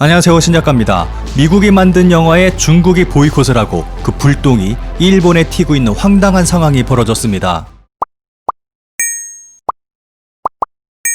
안녕하세요 신작가입니다. 미국이 만든 영화에 중국이 보이콧을 하고 그 불똥이 일본에 튀고 있는 황당한 상황이 벌어졌습니다.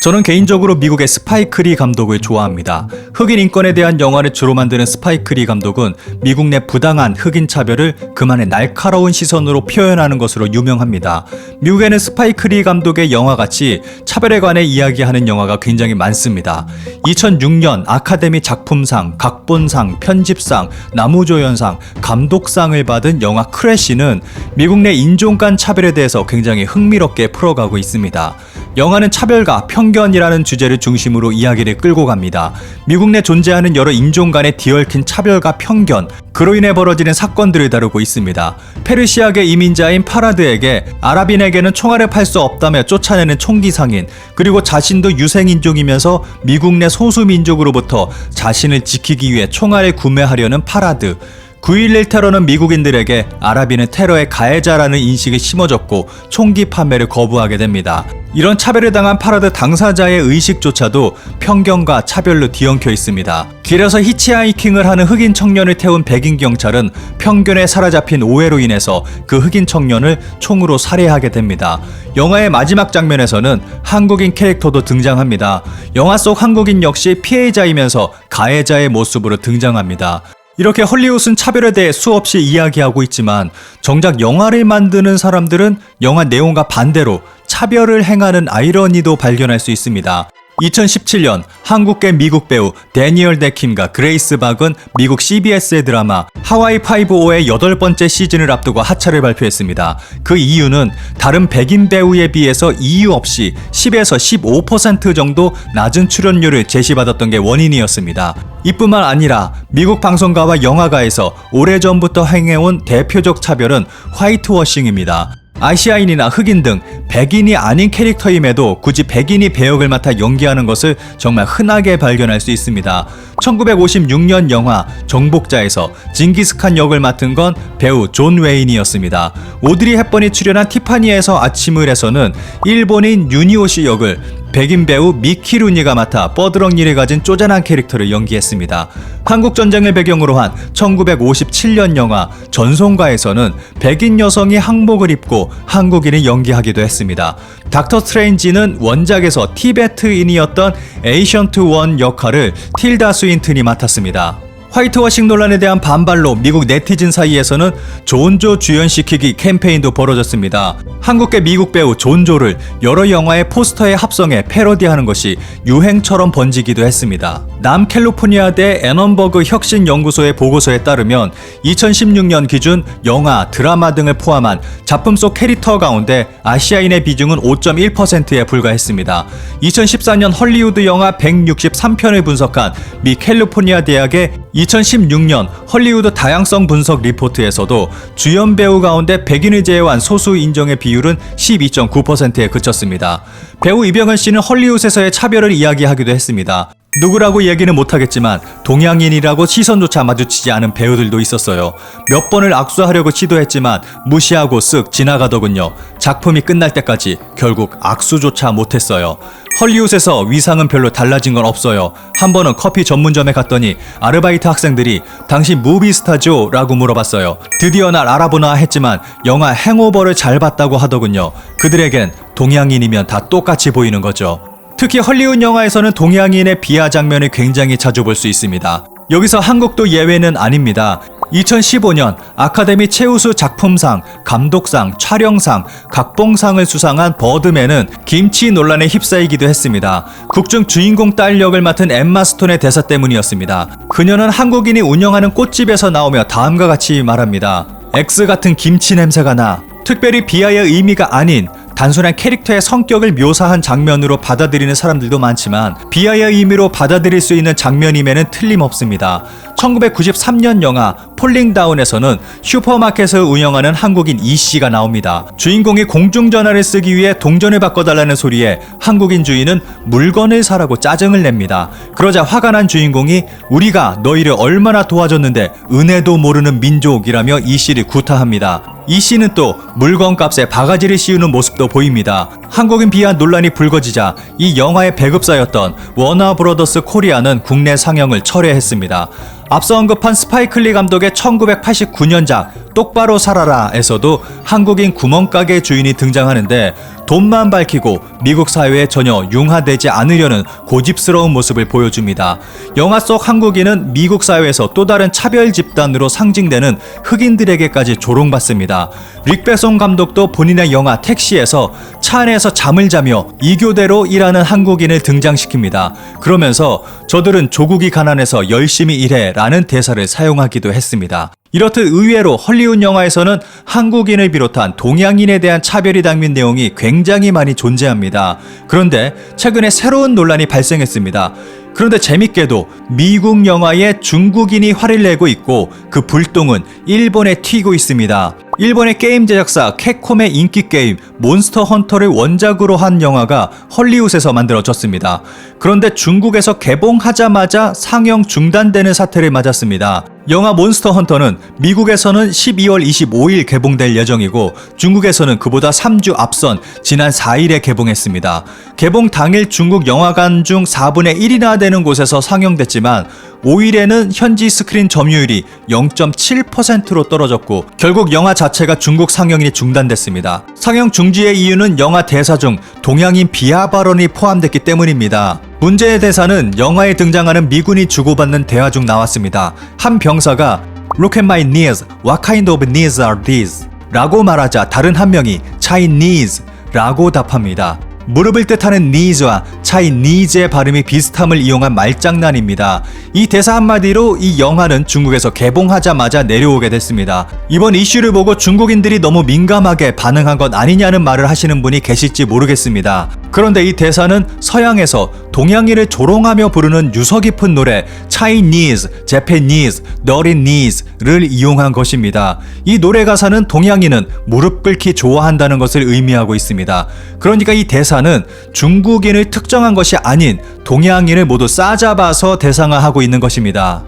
저는 개인적으로 미국의 스파이크리 감독을 좋아합니다. 흑인 인권에 대한 영화를 주로 만드는 스파이크리 감독은 미국 내 부당한 흑인 차별을 그만의 날카로운 시선으로 표현하는 것으로 유명합니다. 미국에는 스파이크리 감독의 영화같이 차별에 관해 이야기하는 영화가 굉장히 많습니다. 2006년 아카데미 작품상, 각본상, 편집상, 나무조연상, 감독상을 받은 영화 크래쉬는 미국 내 인종 간 차별에 대해서 굉장히 흥미롭게 풀어가고 있습니다. 영화는 차별과 편견 이라는 주제를 중심으로 이야기를 끌고 갑니다. 미국 내 존재하는 여러 인종 간의 뒤얽힌 차별과 편견, 그로 인해 벌어지는 사건들을 다루고 있습니다. 페르시아계 이민자인 파라드에게 아랍인에게는 총알을 팔 수 없다며 쫓아내는 총기 상인, 그리고 자신도 유생인종이면서 미국 내 소수민족으로부터 자신을 지키기 위해 총알을 구매하려는 파라드, 9.11 테러는 미국인들에게 아랍인은 테러의 가해자라는 인식을 심어줬고 총기 판매를 거부하게 됩니다. 이런 차별을 당한 파라드 당사자의 의식조차도 편견과 차별로 뒤엉켜 있습니다. 길에서 히치하이킹을 하는 흑인 청년을 태운 백인 경찰은 편견에 사로잡힌 오해로 인해서 그 흑인 청년을 총으로 살해하게 됩니다. 영화의 마지막 장면에서는 한국인 캐릭터도 등장합니다. 영화 속 한국인 역시 피해자이면서 가해자의 모습으로 등장합니다. 이렇게 헐리우드는 차별에 대해 수없이 이야기하고 있지만 정작 영화를 만드는 사람들은 영화 내용과 반대로 차별을 행하는 아이러니도 발견할 수 있습니다. 2017년 한국계 미국 배우 데니얼 데킴과 그레이스 박은 미국 CBS의 드라마 하와이 5O의 여덟 번째 시즌을 앞두고 하차를 발표했습니다. 그 이유는 다른 백인 배우에 비해서 이유 없이 10에서 15% 정도 낮은 출연료를 제시받았던 게 원인이었습니다. 이뿐만 아니라 미국 방송가와 영화가에서 오래전부터 행해온 대표적 차별은 화이트워싱입니다. 아시아인이나 흑인 등 백인이 아닌 캐릭터임에도 굳이 백인이 배역을 맡아 연기하는 것을 정말 흔하게 발견할 수 있습니다. 1956년 영화 정복자에서 징기스칸 역을 맡은 건 배우 존 웨인이었습니다. 오드리 헵번이 출연한 티파니에서 아침을에서는 일본인 유니오시 역을 백인 배우 미키 루니가 맡아 뻐드렁니를 가진 쪼잔한 캐릭터를 연기했습니다. 한국 전쟁을 배경으로 한 1957년 영화 전송가에서는 백인 여성이 항복을 입고 한국인을 연기하기도 했습니다. 닥터 스트레인지는 원작에서 티베트인이었던 에이션트 원 역할을 틸다 스윈튼이 맡았습니다. 화이트워싱 논란에 대한 반발로 미국 네티즌 사이에서는 존조 주연시키기 캠페인도 벌어졌습니다. 한국계 미국 배우 존조를 여러 영화의 포스터에 합성해 패러디하는 것이 유행처럼 번지기도 했습니다. 남캘리포니아대 애넌버그 혁신연구소의 보고서에 따르면 2016년 기준 영화, 드라마 등을 포함한 작품 속 캐릭터 가운데 아시아인의 비중은 5.1%에 불과했습니다. 2014년 헐리우드 영화 163편을 분석한 미 캘리포니아 대학의 2016년 헐리우드 다양성 분석 리포트에서도 주연 배우 가운데 백인을 제외한 소수 인종의 비율은 12.9%에 그쳤습니다. 배우 이병헌 씨는 헐리우드에서의 차별을 이야기하기도 했습니다. 누구라고 얘기는 못하겠지만 동양인이라고 시선조차 마주치지 않은 배우들도 있었어요. 몇 번을 악수하려고 시도했지만 무시하고 쓱 지나가더군요. 작품이 끝날 때까지 결국 악수조차 못했어요. 헐리우드에서 위상은 별로 달라진 건 없어요. 한 번은 커피 전문점에 갔더니 아르바이트 학생들이 당신 무비스타죠? 라고 물어봤어요. 드디어 날 알아보나 했지만 영화 행오버를 잘 봤다고 하더군요. 그들에겐 동양인이면 다 똑같이 보이는 거죠. 특히 헐리우드 영화에서는 동양인의 비하 장면을 굉장히 자주 볼 수 있습니다. 여기서 한국도 예외는 아닙니다. 2015년 아카데미 최우수 작품상, 감독상, 촬영상, 각본상을 수상한 버드맨은 김치 논란에 휩싸이기도 했습니다. 국중 주인공 딸 역을 맡은 엠마 스톤의 대사 때문이었습니다. 그녀는 한국인이 운영하는 꽃집에서 나오며 다음과 같이 말합니다. X 같은 김치 냄새가 나. 특별히 비하의 의미가 아닌 단순한 캐릭터의 성격을 묘사한 장면으로 받아들이는 사람들도 많지만 비하의 의미로 받아들일 수 있는 장면임에는 틀림없습니다. 1993년 영화 폴링다운에서는 슈퍼마켓을 운영하는 한국인 이 씨가 나옵니다. 주인공이 공중전화를 쓰기 위해 동전을 바꿔달라는 소리에 한국인 주인은 물건을 사라고 짜증을 냅니다. 그러자 화가 난 주인공이 우리가 너희를 얼마나 도와줬는데 은혜도 모르는 민족이라며 이 씨를 구타합니다. 이 씨는 또 물건값에 바가지를 씌우는 모습도 보입니다. 한국인 비하 논란이 불거지자 이 영화의 배급사였던 워너 브로더스 코리아는 국내 상영을 철회했습니다. 앞서 언급한 스파이클리 감독의 1989년작 똑바로 살아라에서도 한국인 구멍가게 주인이 등장하는데 돈만 밝히고 미국 사회에 전혀 융화되지 않으려는 고집스러운 모습을 보여줍니다. 영화 속 한국인은 미국 사회에서 또 다른 차별 집단으로 상징되는 흑인들에게까지 조롱받습니다. 릭베송 감독도 본인의 영화 택시에서 차 안에서 잠을 자며 이교대로 일하는 한국인을 등장시킵니다. 그러면서 저들은 조국이 가난해서 열심히 일해 라는 대사를 사용하기도 했습니다. 이렇듯 의외로 헐리우드 영화에서는 한국인을 비롯한 동양인에 대한 차별이 담긴 내용이 굉장히 많이 존재합니다. 그런데 최근에 새로운 논란이 발생했습니다. 그런데 재밌게도 미국 영화에 중국인이 화를 내고 있고 그 불똥은 일본에 튀고 있습니다. 일본의 게임 제작사 캡콤의 인기 게임 몬스터 헌터를 원작으로 한 영화가 헐리우드에서 만들어졌습니다. 그런데 중국에서 개봉하자마자 상영 중단되는 사태를 맞았습니다. 영화 몬스터 헌터는 미국에서는 12월 25일 개봉될 예정이고 중국에서는 그보다 3주 앞선 지난 4일에 개봉했습니다. 개봉 당일 중국 영화관 중 4분의 1이나 되는 곳에서 상영됐지만 5일에는 현지 스크린 점유율이 0.7%로 떨어졌고 결국 영화 자체가 중국 상영이 중단됐습니다. 상영 중지의 이유는 영화 대사 중 동양인 비하 발언이 포함됐기 때문입니다. 문제의 대사는 영화에 등장하는 미군이 주고받는 대화 중 나왔습니다. 한 병사가 Look at my knees. What kind of knees are these? 라고 말하자 다른 한 명이 Chinese 라고 답합니다. 무릎을 뜻하는 knees와 Chinese의 발음이 비슷함을 이용한 말장난입니다. 이 대사 한마디로 이 영화는 중국에서 개봉하자마자 내려오게 됐습니다. 이번 이슈를 보고 중국인들이 너무 민감하게 반응한 것 아니냐는 말을 하시는 분이 계실지 모르겠습니다. 그런데 이 대사는 서양에서 동양인을 조롱하며 부르는 유서 깊은 노래 Chinese, Japanese, Dirty Knees를 이용한 것입니다. 이 노래 가사는 동양인은 무릎 꿇기 좋아한다는 것을 의미하고 있습니다. 그러니까 이 대사는 중국인을 특정 한 것이 아닌 동양인을 모두 싸잡아서 대상화하고 있는 것입니다.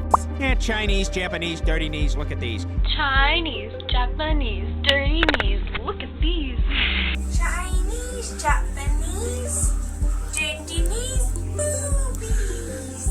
Chinese, Japanese, dirty knees. Look at these. Chinese, Japanese, dirty knees. Look at these. Chinese, Japanese, Japanese movies.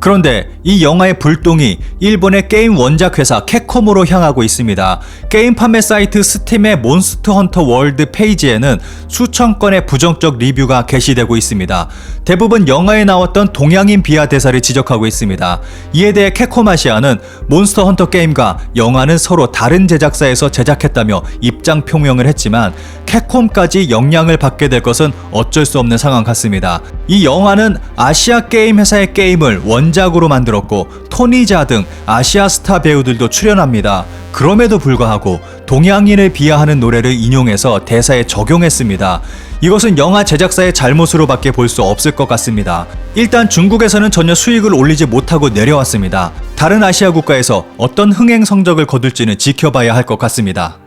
그런데 이 영화의 불똥이 일본의 게임 원작 회사 캡콤으로 향하고 있습니다. 게임 판매 사이트 스팀의 몬스터 헌터 월드 페이지에는 수천 건의 부정적 리뷰가 게시되고 있습니다. 대부분 영화에 나왔던 동양인 비하 대사를 지적하고 있습니다. 이에 대해 캡콤 아시아는 몬스터 헌터 게임과 영화는 서로 다른 제작사에서 제작했다며 입장 표명을 했지만 캡콤까지 영향을 받게 될 것은 어쩔 수 없는 상황 같습니다. 이 영화는 아시아 게임 회사의 게임을 원작으로 만들었고 토니자 등 아시아 스타 배우들도 출연합니다. 그럼에도 불구하고 동양인을 비하하는 노래를 인용해서 대사에 적용했습니다. 이것은 영화 제작사의 잘못으로밖에 볼 수 없을 것 같습니다. 일단 중국에서는 전혀 수익을 올리지 못하고 내려왔습니다. 다른 아시아 국가에서 어떤 흥행 성적을 거둘지는 지켜봐야 할 것 같습니다.